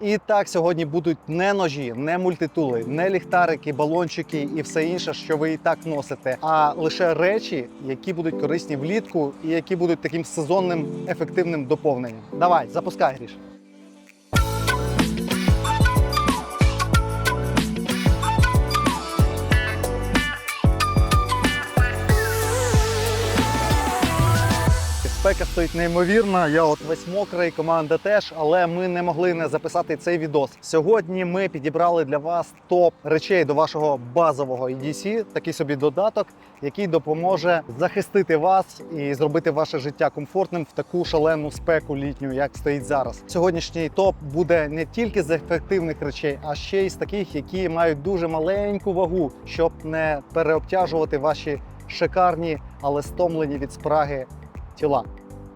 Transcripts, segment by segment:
І так сьогодні будуть не ножі, не мультитули, не ліхтарики, балончики і все інше, що ви і так носите, а лише речі, які будуть корисні влітку і які будуть таким сезонним ефективним доповненням. Давай, запускай гріш. Спека стоїть неймовірна. Я от весь мокрий, команда теж, але ми не могли не записати цей відос. Сьогодні ми підібрали для вас топ речей до вашого базового EDC, такий собі додаток, який допоможе захистити вас і зробити ваше життя комфортним в таку шалену спеку літню, як стоїть зараз. Сьогоднішній топ буде не тільки з ефективних речей, а ще й з таких, які мають дуже маленьку вагу, щоб не переобтяжувати ваші шикарні, але стомлені від спраги тіла.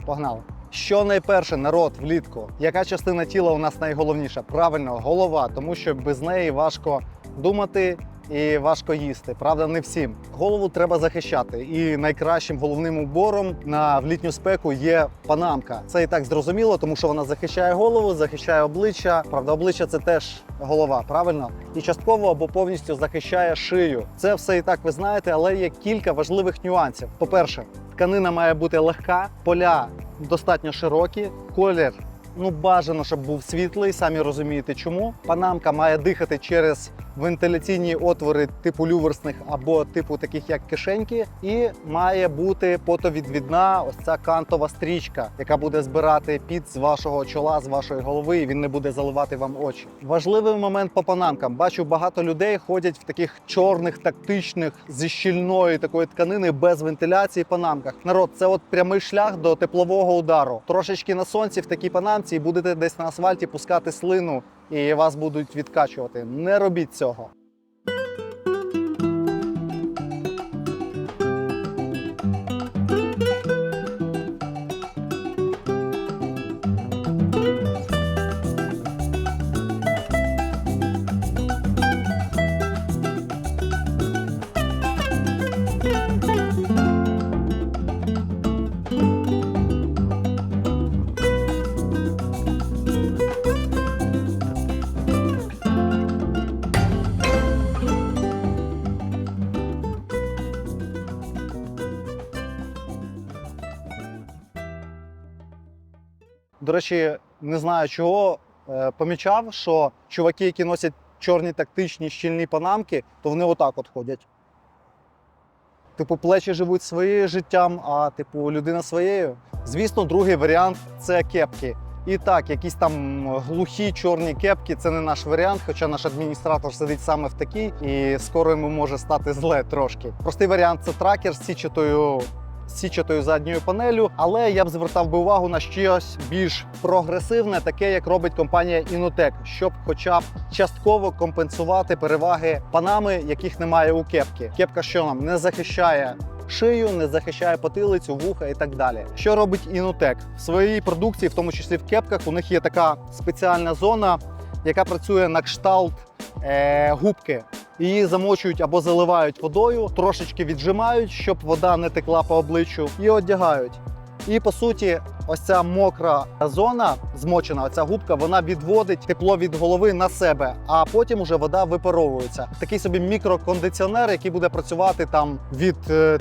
Погнали! Що найперше народ влітку? Яка частина тіла у нас найголовніша? Правильно, голова, тому що без неї важко думати і важко їсти. Правда, не всім. Голову треба захищати. І найкращим головним убором на в літню спеку є панамка. Це і так зрозуміло, тому що вона захищає голову, захищає обличчя. Правда, обличчя це теж голова, правильно? І частково або повністю захищає шию. Це все і так ви знаєте, але є кілька важливих нюансів. По-перше, тканина має бути легка, поля достатньо широкі, колір. Ну, бажано, щоб був світлий, самі розумієте чому. Панамка має дихати через вентиляційні отвори типу люверсних або типу таких як кишеньки, і має бути потовідвідна ось ця кантова стрічка, яка буде збирати під з вашого чола, з вашої голови, і він не буде заливати вам очі. Важливий момент по панамкам. Бачу, багато людей ходять в таких чорних, тактичних зі щільної такої тканини без вентиляції панамках. Народ, це от прямий шлях до теплового удару. Трошечки на сонці в такій панамці і будете десь на асфальті пускати слину і вас будуть відкачувати. Не робіть цього. До речі, не знаю чого е, помічав, що чуваки, які носять чорні тактичні щільні панамки, то вони отак от ходять. Типу, плечі живуть своїм життям, а типу, людина своєю. Звісно, другий варіант це кепки. І так, якісь там глухі чорні кепки це не наш варіант, хоча наш адміністратор сидить саме в такій, і скоро йому може стати зле трошки. Простий варіант це тракер з січатою січатою задньою панелю, але я б звертав би увагу на щось більш прогресивне, таке як робить компанія Inotec, щоб хоча б частково компенсувати переваги панами, яких немає у кепки. Кепка, що нам не захищає. Шию не захищає потилицю, вуха і так далі. Що робить Inotec? В своїй продукції, в тому числі в кепках, у них є така спеціальна зона, яка працює на кшталт е, губки. Її замочують або заливають водою, трошечки віджимають, щоб вода не текла по обличчю, і одягають. І по суті, ось ця мокра зона, змочена, оця губка, вона відводить тепло від голови на себе, а потім уже вода випаровується. Такий собі мікрокондиціонер, який буде працювати там від 3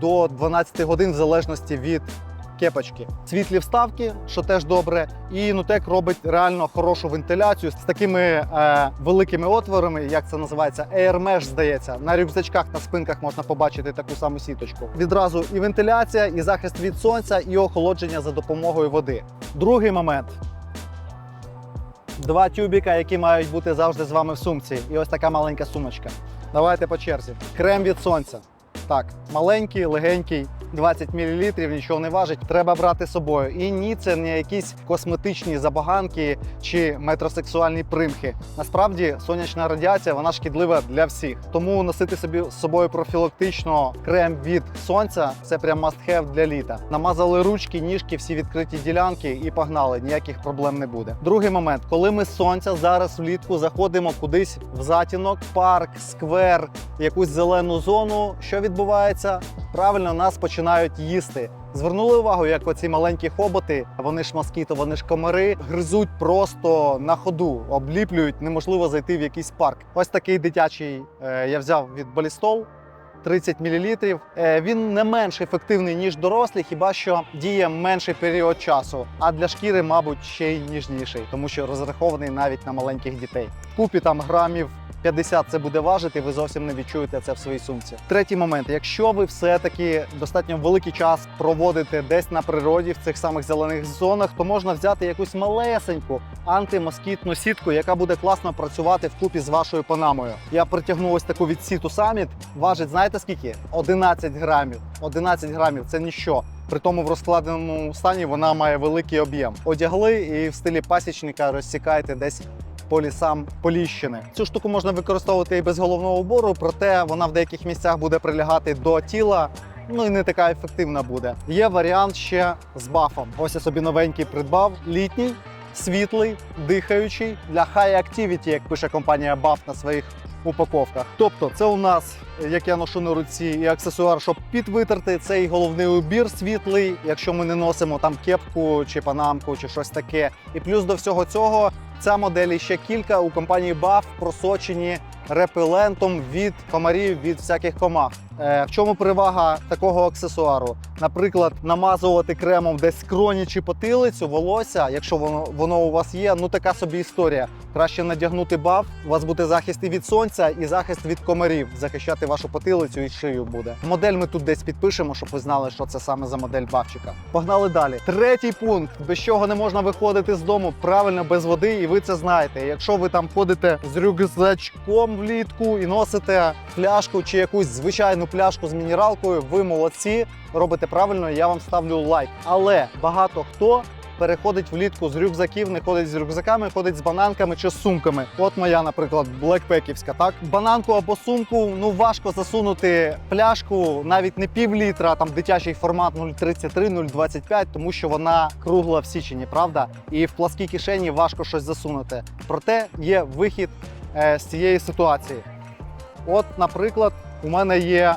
до 12 годин, в залежності від кепочки. Світлі вставки, що теж добре. І Нутек робить реально хорошу вентиляцію з такими е, великими отворами, як це називається, Air Mesh, здається. На рюкзачках на спинках можна побачити таку саму сіточку. Відразу і вентиляція, і захист від сонця, і охолодження за допомогою води. Другий момент. Два тюбіка, які мають бути завжди з вами в сумці. І ось така маленька сумочка. Давайте по черзі. Крем від сонця. Так, маленький, легенький, 20 мл, нічого не важить. Треба брати з собою. І ні, це не якісь косметичні забаганки чи метросексуальні примхи. Насправді, сонячна радіація вона шкідлива для всіх. Тому носити собі з собою профілактично крем від сонця це прям must have для літа. Намазали ручки, ніжки, всі відкриті ділянки і погнали. Ніяких проблем не буде. Другий момент, коли ми з сонця зараз влітку заходимо кудись в затінок, парк, сквер, якусь зелену зону. Що відбувається? Правильно, нас починають їсти. Звернули увагу, як оці маленькі хоботи, вони ж москіто, вони ж комари, гризуть просто на ходу, обліплюють, неможливо зайти в якийсь парк. Ось такий дитячий е, я взяв від Балістол. 30 мл. Він не менш ефективний, ніж дорослі, хіба що діє менший період часу. А для шкіри, мабуть, ще й ніжніший, тому що розрахований навіть на маленьких дітей. Купі там грамів 50 це буде важити, ви зовсім не відчуєте це в своїй сумці. Третій момент: якщо ви все-таки достатньо великий час проводите десь на природі в цих самих зелених зонах, то можна взяти якусь малесеньку антимоскітну сітку, яка буде класно працювати вкупі з вашою панамою. Я притягнув ось таку від Сіту Summit. Важить, знаєте скільки? 11 грамів. 11 грамів це ніщо. При тому в розкладеному стані вона має великий об'єм. Одягли і в стилі пасічника розсікаєте десь по лісам Поліщини. Цю штуку можна використовувати і без головного убору, проте вона в деяких місцях буде прилягати до тіла. Ну і не така ефективна буде. Є варіант ще з бафом. Ось я собі новенький придбав. Літній, світлий, дихаючий для high activity, як пише компанія BAF на своїх упаковках. Тобто, це у нас, як я ношу на руці, і аксесуар, щоб підвитерти цей головний убір світлий, якщо ми не носимо там кепку чи панамку, чи щось таке. І плюс до всього цього ця модель ще кілька у компанії BAF просочені репелентом від комарів від всяких комах. Е, в чому перевага такого аксесуару? Наприклад, намазувати кремом десь скроні чи потилицю, волосся, якщо воно воно у вас є, ну така собі історія. Краще надягнути баф, у вас буде захист і від сонця, і захист від комарів. Захищати вашу потилицю і шию буде. Модель ми тут десь підпишемо, щоб ви знали, що це саме за модель бафчика. Погнали далі. Третій пункт, без чого не можна виходити з дому, правильно без води, і ви це знаєте. Якщо ви там ходите з рюкзачком влітку і носите пляшку чи якусь звичайну пляшку з мінералкою, ви молодці, робите правильно, я вам ставлю лайк. Але багато хто. Переходить влітку з рюкзаків, не ходить з рюкзаками, ходить з бананками чи з сумками. От моя, наприклад, блекпеківська. Так, бананку або сумку ну важко засунути пляшку, навіть не пів літра, там дитячий формат 0,33, 0,25, тому що вона кругла в січені, правда? І в пласкій кишені важко щось засунути. Проте є вихід е, з цієї ситуації. От, наприклад, у мене є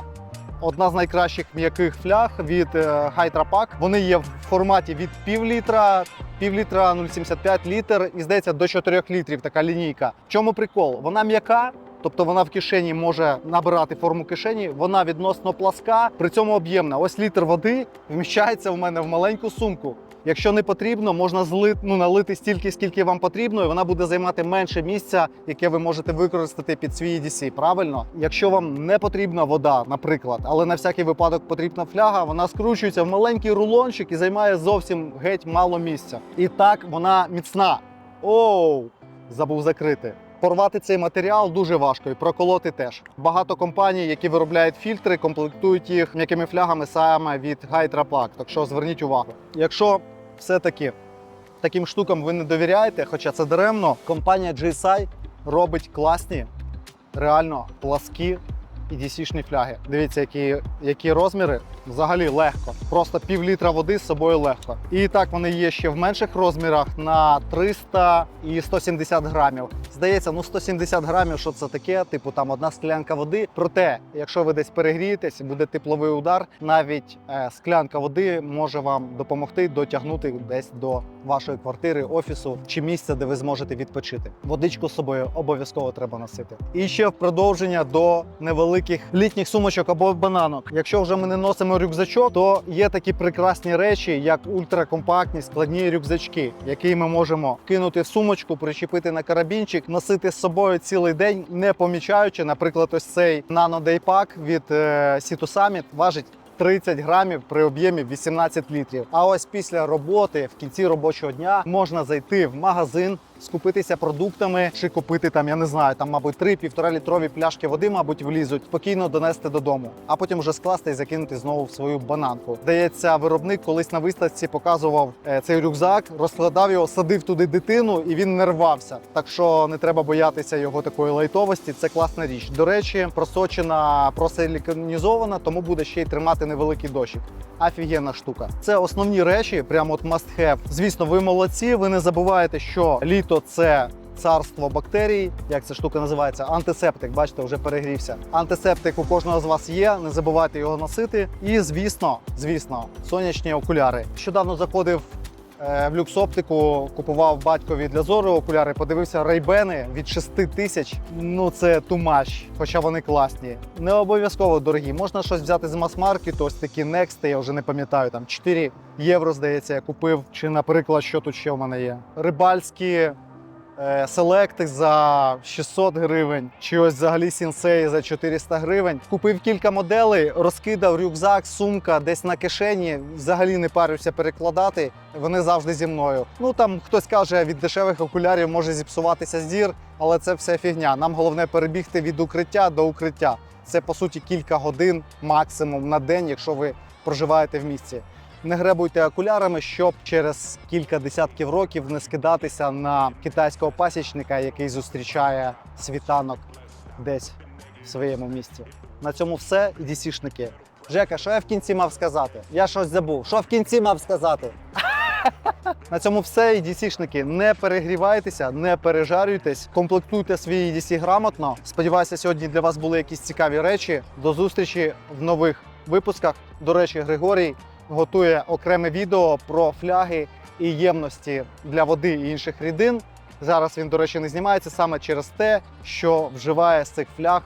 одна з найкращих м'яких фляг від е, Hydra Pack. Вони є в форматі від пів літра, пів літра 0,75 літр і здається до 4 літрів така лінійка. В чому прикол? Вона м'яка. Тобто вона в кишені може набирати форму кишені, вона відносно пласка, при цьому об'ємна. Ось літр води вміщається в мене в маленьку сумку. Якщо не потрібно, можна зли, ну, налити стільки, скільки вам потрібно, і вона буде займати менше місця, яке ви можете використати під свій EDC. Правильно? Якщо вам не потрібна вода, наприклад, але на всякий випадок потрібна фляга, вона скручується в маленький рулончик і займає зовсім геть мало місця. І так вона міцна. Оу, забув закрити. Порвати цей матеріал дуже важко і проколоти теж. Багато компаній, які виробляють фільтри, комплектують їх м'якими флягами саме від Plug. Так що зверніть увагу. Якщо все-таки таким штукам ви не довіряєте, хоча це даремно, компанія GSI робить класні, реально пласкі і DC-шні фляги. Дивіться, які, які розміри. Взагалі легко. Просто пів літра води з собою легко. І так вони є ще в менших розмірах на 300 і 170 грамів. Здається, ну 170 грамів, що це таке? Типу там одна склянка води. Проте, якщо ви десь перегрієтесь, буде тепловий удар, навіть е, склянка води може вам допомогти дотягнути десь до вашої квартири, офісу чи місця, де ви зможете відпочити. Водичку з собою обов'язково треба носити. І ще в продовження до невеликих літніх сумочок або бананок. Якщо вже ми не носимо рюкзачок, то є такі прекрасні речі, як ультракомпактні складні рюкзачки, які ми можемо кинути в сумочку, причепити на карабінчик, носити з собою цілий день, не помічаючи. Наприклад, ось цей Pack від е, Situ Summit важить 30 грамів при об'ємі 18 літрів. А ось після роботи, в кінці робочого дня, можна зайти в магазин, скупитися продуктами чи купити там, я не знаю, там, мабуть, 3-1,5 літрові пляшки води, мабуть, влізуть, спокійно донести додому, а потім вже скласти і закинути знову в свою бананку. Здається, виробник колись на виставці показував е, цей рюкзак, розкладав його, садив туди дитину, і він не рвався. Так що не треба боятися його такої лайтовості. Це класна річ. До речі, просочена, просиліконізована, тому буде ще й тримати невеликий дощик. Офігенна штука. Це основні речі, прямо от must have. Звісно, ви молодці. Ви не забуваєте, що літо це царство бактерій. Як ця штука називається? Антисептик. Бачите, вже перегрівся. Антисептик у кожного з вас є. Не забувайте його носити. І звісно, звісно, сонячні окуляри. Щодавно заходив. Е, В люксоптику купував батькові для зору окуляри, подивився рейбени від 6 тисяч. Ну це тумач, хоча вони класні. Не обов'язково дорогі. Можна щось взяти з мас-маркету, ось такі Next, я вже не пам'ятаю, там 4 євро, здається, я купив. Чи, наприклад, що тут ще в мене є? Рибальські селекти за 600 гривень, чи ось взагалі сінсеї за 400 гривень. Купив кілька моделей, розкидав рюкзак, сумка десь на кишені. Взагалі не парюся перекладати. Вони завжди зі мною. Ну там хтось каже, від дешевих окулярів може зіпсуватися зір, але це все фігня. Нам головне перебігти від укриття до укриття. Це по суті кілька годин максимум на день, якщо ви проживаєте в місті. Не гребуйте окулярами, щоб через кілька десятків років не скидатися на китайського пасічника, який зустрічає світанок десь в своєму місті. На цьому все, і дісішники. Жека, що я в кінці мав сказати? Я щось забув. Що в кінці мав сказати? На цьому все, EDC-шники. Не перегрівайтеся, не пережарюйтесь, комплектуйте свої EDC грамотно. Сподіваюся, сьогодні для вас були якісь цікаві речі. До зустрічі в нових випусках. До речі, Григорій готує окреме відео про фляги і ємності для води і інших рідин. Зараз він, до речі, не знімається саме через те, що вживає з цих фляг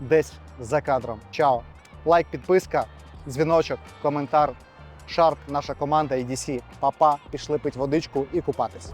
десь за кадром. Чао! Лайк, підписка, дзвіночок, коментар. Шарп, наша команда EDC. Папа, пішли пить водичку і купатись.